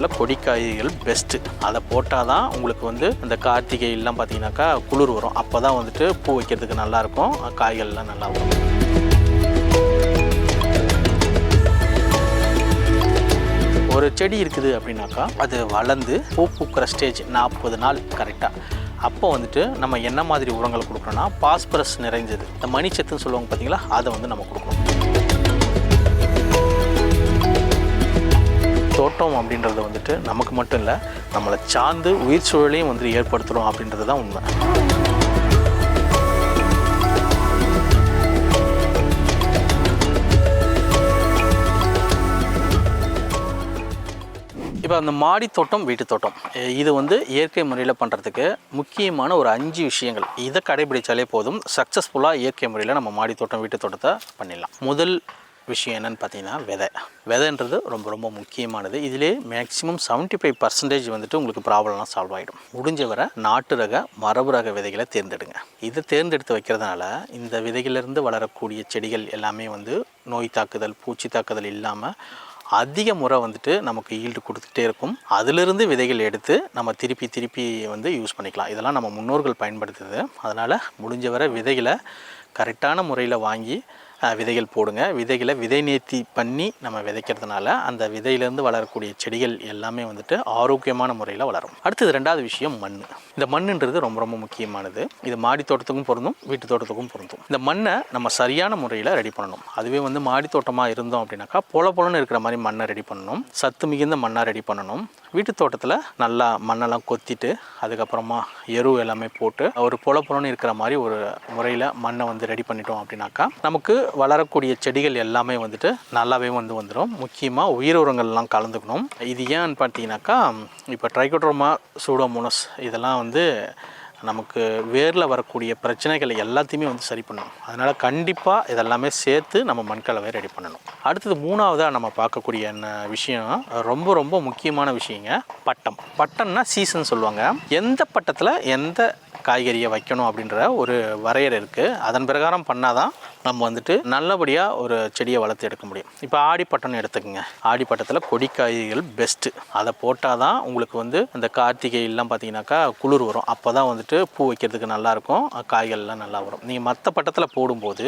ஆடிப்பட்டத்தில் கொடிக்காய்கள் best அதை போட்டால் தான் உங்களுக்கு வந்து இந்த கார்த்திகை எல்லாம் பார்த்தீங்கன்னாக்கா குளிர் வரும். அப்போ தான் வந்துட்டு பூ வைக்கிறதுக்கு நல்லாயிருக்கும். காய்கள்லாம் நல்லா வரும். ஒரு செடி இருக்குது அப்படின்னாக்கா அது வளர்ந்து பூ பூக்கிற ஸ்டேஜ் நாற்பது நாள் கரெக்டாக அப்போ வந்துட்டு நம்ம என்ன மாதிரி உரங்கள் கொடுக்குறோன்னா பாஸ்பரஸ் நிறைஞ்சது. இந்த மணிச்சத்துன்னு சொல்லுவாங்க பார்த்தீங்களா? அதை வந்து நம்ம கொடுக்கணும். தோட்டம் அப்படின்றது வந்துட்டு நமக்கு மட்டும் இல்லை நம்மளை சார்ந்து உயிர் சூழலையும் வந்துட்டு ஏற்படுத்துகிறோம் அப்படின்றது தான் உண்மை. இப்போ அந்த மாடி தோட்டம் வீட்டு தோட்டம். இது வந்து இயற்கை முறையில் பண்ணுறதுக்கு முக்கியமான ஒரு அஞ்சு விஷயங்கள். இதை கடைபிடித்தாலே போதும். சக்ஸஸ்ஃபுல்லாக இயற்கை முறையில் நம்ம மாடி தோட்டம் வீட்டு தோட்டத்தை பண்ணிடலாம். முதல் விஷயம் என்னென்னு பார்த்தீங்கன்னா விதை. விதைன்றது ரொம்ப ரொம்ப முக்கியமானது. இதிலே மேக்ஸிமம் 75% ஃபைவ் பர்சன்டேஜ் வந்துட்டு உங்களுக்கு ப்ராப்ளம்லாம் சால்வ் ஆகிடும் முடிஞ்ச வர நாட்டு ரக மரபு ரக விதைகளை தேர்ந்தெடுங்க. இதை தேர்ந்தெடுத்து வைக்கிறதுனால இந்த விதைகளிலிருந்து வளரக்கூடிய செடிகள் எல்லாமே வந்து நோய் தாக்குதல் பூச்சி தாக்குதல் இல்லாமல் அதிக முறை வந்துட்டு நமக்கு ஈல்டு கொடுத்துட்டே இருக்கும். அதிலிருந்து விதைகள் எடுத்து நம்ம திருப்பி திருப்பி வந்து யூஸ் பண்ணிக்கலாம். இதெல்லாம் நம்ம முன்னோர்கள் பயன்படுத்துது. அதனால் முடிஞ்ச வரை விதைகளை கரெக்டான முறையில் வாங்கி விதைகள் போடுங்க. விதைகளை விதை நேர்த்தி பண்ணி நம்ம விதைக்கிறதுனால அந்த விதையிலேருந்து வளரக்கூடிய செடிகள் எல்லாமே வந்துட்டு ஆரோக்கியமான முறையில் வளரும். அடுத்தது ரெண்டாவது விஷயம் மண் இந்த மண்ணுன்றது ரொம்ப ரொம்ப முக்கியமானது. இது மாடி தோட்டத்துக்கும் பொருந்தும் வீட்டு தோட்டத்துக்கும் பொருந்தும். இந்த மண்ணை நம்ம சரியான முறையில் ரெடி பண்ணணும். அதுவே வந்து மாடி தோட்டமாக இருந்தோம் அப்படின்னாக்கா பொல பொலன்னு இருக்கிற மாதிரி மண்ணை ரெடி பண்ணணும். சத்து மிகுந்த மண்ணாக ரெடி பண்ணணும். வீட்டு தோட்டத்தில் நல்லா மண்ணெல்லாம் கொத்திட்டு அதுக்கப்புறமா எரு எல்லாமே போட்டு ஒரு பொல பொலன்னு இருக்கிற மாதிரி ஒரு முறையில் மண்ணை வந்து ரெடி பண்ணிட்டோம் அப்படின்னாக்கா நமக்கு வளரக்கூடிய செடிகள் எல்லாமே வந்துட்டு நல்லாவே வந்து வந்துடும் முக்கியமாக உயிர் உரங்கள்லாம் கலந்துக்கணும். இது ஏன்னு பார்த்தீங்கன்னாக்கா இப்போ ட்ரைகோட்ரோமா சூடோமோனஸ் இதெல்லாம் வந்து நமக்கு வேரில் வரக்கூடிய பிரச்சனைகளை எல்லாத்தையுமே வந்து சரி பண்ணணும். அதனால் கண்டிப்பாக இதெல்லாமே சேர்த்து நம்ம மண்கலவை ரெடி பண்ணணும். அடுத்தது மூணாவதாக நம்ம பார்க்கக்கூடிய என்ன விஷயம் ரொம்ப ரொம்ப முக்கியமான விஷயங்க பட்டம். பட்டம்னா சீசன் சொல்லுவாங்க. எந்த பட்டத்தில் எந்த காய்கறியை வைக்கணும் அப்படின்ற ஒரு வரையறை இருக்குது அதன் பிரகாரம் பண்ணால் தான் நம்ம வந்துட்டு நல்லபடியாக ஒரு செடியை வளர்த்து எடுக்க முடியும். இப்போ ஆடிப்பட்டம்னு எடுத்துக்கோங்க. ஆடிப்பட்டத்தில் கொடிக்காய்கள் பெஸ்ட்டு அதை போட்டால் தான் உங்களுக்கு வந்து அந்த கார்த்திகை எல்லாம் பார்த்தீங்கன்னாக்கா குளிர் வரும். அப்போ தான் வந்துட்டு பூ வைக்கிறதுக்கு நல்லாயிருக்கும் காய்கள்லாம் நல்லா வரும். நீங்கள் மற்ற பட்டத்தில் போடும்போது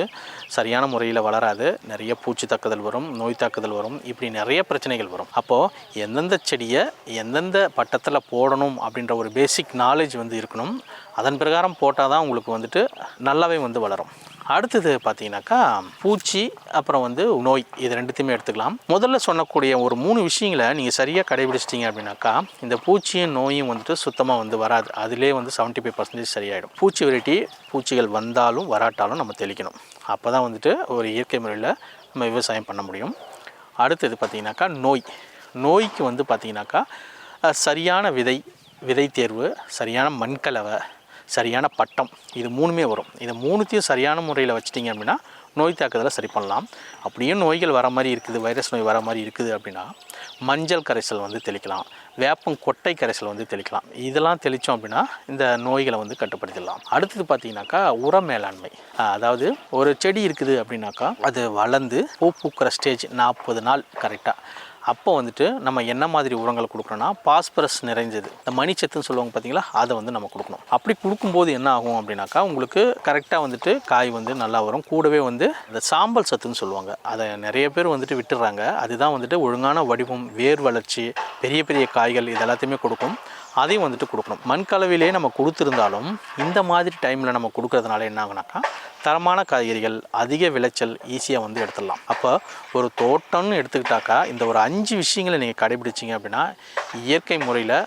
சரியான முறையில் வளராது. நிறைய பூச்சி தாக்குதல் வரும் நோய் தாக்குதல் வரும். இப்படி நிறைய பிரச்சனைகள் வரும். அப்போது எந்தெந்த செடியை எந்தெந்த பட்டத்தில் போடணும் அப்படின்ற ஒரு பேசிக் நாலேஜ் வந்து இருக்கணும். அதன் பிரகாரம் போட்டால் தான் உங்களுக்கு வந்துட்டு நல்லாவே வந்து வளரும். அடுத்தது பார்த்தீங்கன்னாக்கா பூச்சி அப்புறம் வந்து நோய் இது ரெண்டுத்தையுமே எடுத்துக்கலாம். முதல்ல சொன்னக்கூடிய ஒரு மூணு விஷயங்களை நீங்கள் சரியாக கடைபிடிச்சிட்டிங்க அப்படின்னாக்கா இந்த பூச்சியும் நோயும் வந்துட்டு சுத்தமாக வந்து வராது. அதிலே வந்து 75% ஃபைவ் பர்சன்டேஜ் சரியாயிடும். பூச்சி வெரைட்டி பூச்சிகள் வந்தாலும் வராட்டாலும் நம்ம தெளிக்கணும். அப்போ தான் வந்துட்டு ஒரு இயற்கை முறையில் நம்ம விவசாயம் பண்ண முடியும். அடுத்தது பார்த்தீங்கன்னாக்கா நோய். நோய்க்கு வந்து பார்த்தீங்கன்னாக்கா சரியான விதை விதை தேர்வு சரியான மண்கலவை சரியான பட்டம். இது மூணுமே வரும். இது மூணுத்தையும் சரியான முறையில் வச்சிட்டிங்க அப்படின்னா நோய் தாக்குதலை சரி பண்ணலாம். அப்படியே நோய்கள் வர மாதிரி இருக்குது வைரஸ் நோய் வர மாதிரி இருக்குது அப்படின்னா மஞ்சள் கரைசல் வந்து தெளிக்கலாம். வேப்பம் கொட்டை கரைசல் வந்து தெளிக்கலாம். இதெல்லாம் தெளித்தோம் அப்படின்னா இந்த நோய்களை வந்து கட்டுப்படுத்திடலாம். அடுத்தது பார்த்தீங்கன்னாக்கா உர மேலாண்மை. அதாவது ஒரு செடி இருக்குது அப்படின்னாக்கா அது வளர்ந்து பூ பூக்கிற ஸ்டேஜ் நாற்பது நாள் கரெக்டாக அப்போ வந்துட்டு நம்ம என்ன மாதிரி உரங்கள் கொடுக்குறோன்னா பாஸ்பரஸ் நிறைஞ்சது. இந்த மணிச்சத்துன்னு சொல்லுவாங்க பார்த்தீங்களா அதை வந்து நம்ம கொடுக்கணும். அப்படி கொடுக்கும்போது என்ன ஆகும் அப்படின்னாக்கா உங்களுக்கு கரெக்டாக வந்துட்டு காய் வந்து நல்லா வரும். கூடவே வந்து இந்த சாம்பல் சத்துன்னு சொல்லுவாங்க. அதை நிறைய பேர் வந்துட்டு விட்டுறாங்க அதுதான் வந்துட்டு ஒழுங்கான வடிவம் வேர் வளர்ச்சி பெரிய பெரிய காய்கள் இது எல்லாத்தையுமே கொடுக்கும். அதையும் வந்துட்டு கொடுக்கணும். மண் கலவையிலே நம்ம கொடுத்துருந்தாலும் இந்த மாதிரி டைமில் நம்ம கொடுக்கறதுனால என்ன ஆகுனாக்கா தரமான காய்கறிகள் அதிக விளைச்சல் ஈஸியாக வந்து எடுத்துடலாம். அப்போ ஒரு தோட்டம்னு எடுத்துக்கிட்டாக்கா இந்த ஒரு அஞ்சு விஷயங்களை நீங்கள் கடைபிடிச்சிங்க அப்படின்னா இயற்கை முறையில்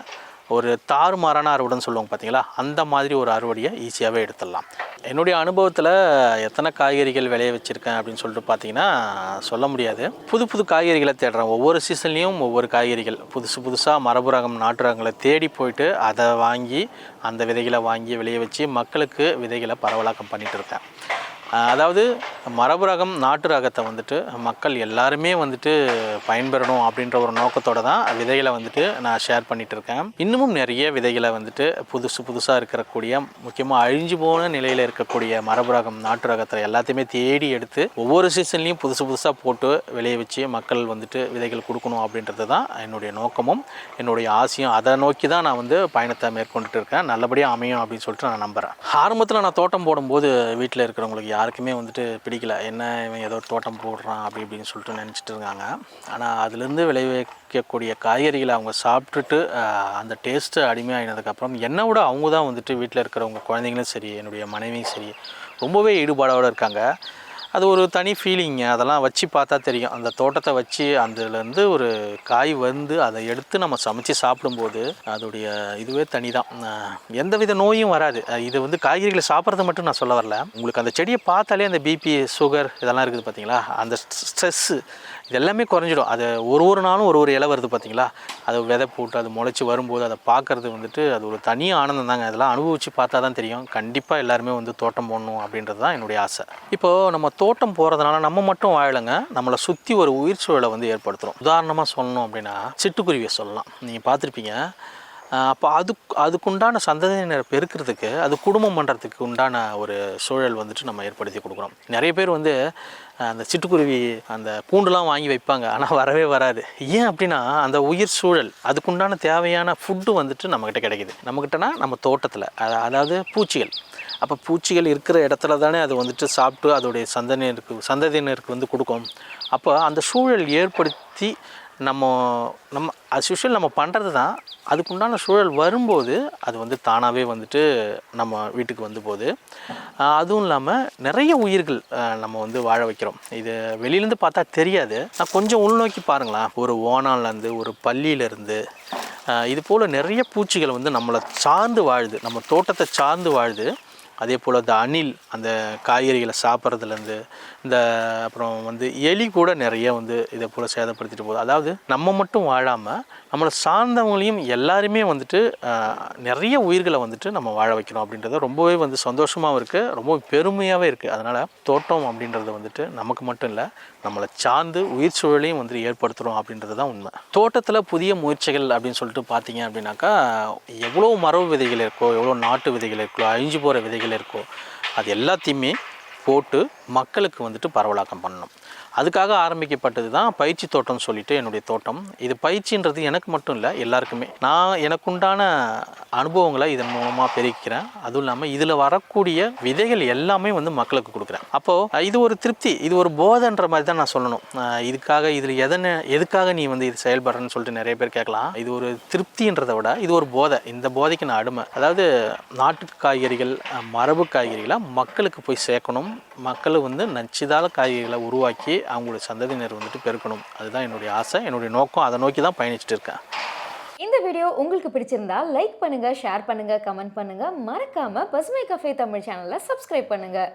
ஒரு தாறுமாறான அறுவடைன்னு சொல்லுவாங்க பார்த்தீங்களா அந்த மாதிரி ஒரு அறுவடையை ஈஸியாகவே எடுத்துடலாம். என்னுடைய அனுபவத்தில் எத்தனை காய்கறிகள் விளைய வச்சுருக்கேன் அப்படின்னு சொல்லிட்டு பார்த்தீங்கன்னா சொல்ல முடியாது. புது புது காய்கறிகளை தேடுறேன். ஒவ்வொரு சீசன்லேயும் ஒவ்வொரு காய்கறிகள். புதுசு புதுசாக மரபு ரகம் நாட்டு ரகங்களை தேடி போயிட்டு அதை வாங்கி அந்த விதைகளை வாங்கி விளைய வச்சு மக்களுக்கு விதைகளை பரவலாக்கம் பண்ணிகிட்டு இருக்கேன். அதாவது மரபு ரகம் நாட்டு ரகத்தை வந்துட்டு மக்கள் எல்லாருமே வந்துட்டு பயன்பெறணும் அப்படின்ற ஒரு நோக்கத்தோட தான் விதைகளை வந்துட்டு நான் ஷேர் பண்ணிட்டு இருக்கேன். இன்னமும் நிறைய விதைகளை வந்துட்டு புதுசு புதுசாக இருக்கக்கூடிய முக்கியமாக அழிஞ்சு போன நிலையில் இருக்கக்கூடிய மரபு ரகம் நாட்டு ரகத்தை எல்லாத்தையுமே தேடி எடுத்து ஒவ்வொரு சீசன்லேயும் புதுசு புதுசாக போட்டு விளைய வச்சு மக்கள் வந்துட்டு விதைகள் கொடுக்கணும் அப்படின்றது தான் என்னுடைய நோக்கமும் என்னுடைய ஆசையும். அதை நோக்கி தான் நான் வந்து பயணத்தை மேற்கொண்டுட்டு இருக்கேன். நல்லபடியாக அமையும் அப்படின்னு சொல்லிட்டு நான் நம்புகிறேன் ஆரம்பத்தில் நான் தோட்டம் போடும்போது வீட்டில் இருக்கிறவங்களுக்கு யார் யாருக்குமே வந்துட்டு பிடிக்கல. என்ன இவன் ஏதோ தோட்டம் போடுறான் அப்படி இப்படின்னு சொல்லிட்டு நினச்சிட்டு இருக்காங்க. ஆனால் அதுலேருந்து விளைவிக்கக்கூடிய காய்கறிகளை அவங்க சாப்பிட்டுட்டு அந்த டேஸ்ட்டு அடிமையாகினதுக்கப்புறம் என்னை விட அவங்க தான் வந்துட்டு வீட்டில் இருக்கிறவங்க குழந்தைங்களும் சரி என்னுடைய மனைவியும் சரி ரொம்பவே ஈடுபாடோடு இருக்காங்க. அது ஒரு தனி ஃபீலிங்க அதெல்லாம் வச்சு பார்த்தா தெரியும். அந்த தோட்டத்தை வச்சு அதுலேருந்து ஒரு காய் வந்து அதை எடுத்து நம்ம சமைச்சு சாப்பிடும்போது அதோடைய இதுவே தனி தான் எந்தவித நோயும் வராது. இது வந்து காய்கறிகளை சாப்பிட்றது மட்டும் நான் சொல்ல வரல. உங்களுக்கு அந்த செடியை பார்த்தாலே அந்த பிபி சுகர் இதெல்லாம் இருக்குது பார்த்தீங்களா? அந்த ஸ்ட்ரெஸ்ஸு இது எல்லாமே குறைஞ்சிடும். அது ஒரு ஒரு நாளும் ஒரு ஒரு இலை வருது பார்த்தீங்களா? அது விதை போட்டு அது முளைச்சி வரும்போது அதை பார்க்குறது வந்துட்டு அது ஒரு தனி ஆனந்தம் தாங்க. அதெல்லாம் அனுபவித்து பார்த்தா தான் தெரியும். கண்டிப்பாக எல்லாருமே வந்து தோட்டம் போடணும் அப்படின்றது தான் என்னுடைய ஆசை. இப்போது நம்ம தோட்டம் போகிறதுனால நம்ம மட்டும் வாழலைங்க நம்மளை சுற்றி ஒரு உயிர் சூழலை வந்து ஏற்படுத்துகிறோம் உதாரணமாக சொல்லணும் அப்படின்னா சிட்டுக்குருவியை சொல்லலாம். நீங்கள் பார்த்துருப்பீங்க. அப்போ அது அதுக்குண்டான சந்ததியினரை பெருக்கிறதுக்கு அது குடும்பம் பண்ணுறதுக்கு உண்டான ஒரு சூழல் வந்துட்டு நம்ம ஏற்படுத்தி கொடுக்குறோம். நிறைய பேர் வந்து அந்த சிட்டுக்குருவி அந்த பூண்டுலாம் வாங்கி வைப்பாங்க ஆனால் வரவே வராது. ஏன் அப்படின்னா அந்த உயிர் சூழல் அதுக்குண்டான தேவையான ஃபுட்டு வந்துட்டு நம்மக்கிட்ட கிடைக்குது. நம்மக்கிட்டனா நம்ம தோட்டத்தில் அதாவது பூச்சிகள். அப்போ பூச்சிகள் இருக்கிற இடத்துல தானே அது வந்துட்டு சாப்பிட்டு அதோடைய சந்ததியினருக்கு சந்ததியினருக்கு வந்து கொடுக்கும். அப்போ அந்த சூழல் ஏற்படுத்தி நம்ம நம்ம as நம்ம பண்ணுறது தான். அதுக்குண்டான சூழல் வரும்போது அது வந்து தானாகவே வந்துட்டு நம்ம வீட்டுக்கு வந்து போகுது. அதுவும் இல்லாமல் நிறைய உயிர்கள் நம்ம வந்து வாழ வைக்கிறோம். இது வெளியிலேருந்து பார்த்தா தெரியாது. நான் கொஞ்சம் உள்நோக்கி பாருங்களேன். ஒரு ஓனான்லேருந்து ஒரு பள்ளியிலேருந்து இது போல் நிறைய பூச்சிகள் வந்து நம்மளை சார்ந்து வாழுது. நம்ம தோட்டத்தை சார்ந்து வாழுது. அதே போல் இந்த அணில் அந்த காய்கறிகளை சாப்பிட்றதுலேருந்து இந்த அப்புறம் வந்து எலி கூட நிறைய வந்து இதை போல் சேதப்படுத்திட்டு போகுது. அதாவது நம்ம மட்டும் வாழாமல் நம்மளை சார்ந்தவங்களையும் எல்லாருமே வந்துட்டு நிறைய உயிர்களை வந்துட்டு நம்ம வாழ வைக்கிறோம் அப்படின்றது ரொம்பவே வந்து சந்தோஷமாகவும் இருக்குது ரொம்ப பெருமையாகவே இருக்குது அதனால் தோட்டம் அப்படின்றது வந்துட்டு நமக்கு மட்டும் இல்லை நம்மளை சார்ந்து உயிர் சூழலையும் வந்துட்டு ஏற்படுத்துகிறோம் அப்படின்றது தான் உண்மை. தோட்டத்தில் புதிய முயற்சிகள் அப்படின்னு சொல்லிட்டு பார்த்தீங்க அப்படின்னாக்கா எவ்வளோ மரபு விதைகள் இருக்கோ எவ்வளோ நாட்டு விதைகள் இருக்கோ அழிஞ்சு போகிற விதைகள் இருக்கோ அது எல்லாத்தையுமே போட்டு மக்களுக்கு வந்துட்டு பரவலாக்கம் பண்ணணும். அதுக்காக ஆரம்பிக்கப்பட்டது தான் பயிற்சி தோட்டம்னு சொல்லிட்டு என்னுடைய தோட்டம். இது பயிற்சின்றது எனக்கு மட்டும் இல்லை எல்லாருக்குமே. நான் எனக்குண்டான அனுபவங்களை இதன் மூலமாக பெருக்கிறேன் அதுவும் இல்லாமல் இதில் வரக்கூடிய விதைகள் எல்லாமே வந்து மக்களுக்கு கொடுக்குறேன். அப்போது இது ஒரு திருப்தி இது ஒரு போதைன்ற மாதிரி தான் நான் சொல்லணும். இதுக்காக இதில் எதனை எதுக்காக நீ வந்து இது செயல்படுறேன்னு சொல்லிட்டு நிறைய பேர் கேட்கலாம். இது ஒரு திருப்தின்றதை விட இது ஒரு போதை. இந்த போதைக்கு நான் அடிமை. அதாவது நாட்டு காய்கறிகள் மரபு காய்கறிகளை மக்களுக்கு போய் சேர்க்கணும். மக்கள் வந்து நச்சுதால காய்கறிகளை உருவாக்கி அவங்களுடைய சந்ததியினர் வந்துட்டு பெருக்கணும். அதுதான் என்னுடைய ஆசை என்னுடைய நோக்கம். அதை நோக்கி தான் பயணிச்சுட்டு இருக்கேன். இந்த வீடியோ உங்களுக்கு பிடிச்சிருந்தா லைக் பண்ணுங்க ஷேர் பண்ணுங்க கமெண்ட் பண்ணுங்க. மறக்காம பசுமை கஃபே தமிழ் சேனலை சப்ஸ்கிரைப் பண்ணுங்க.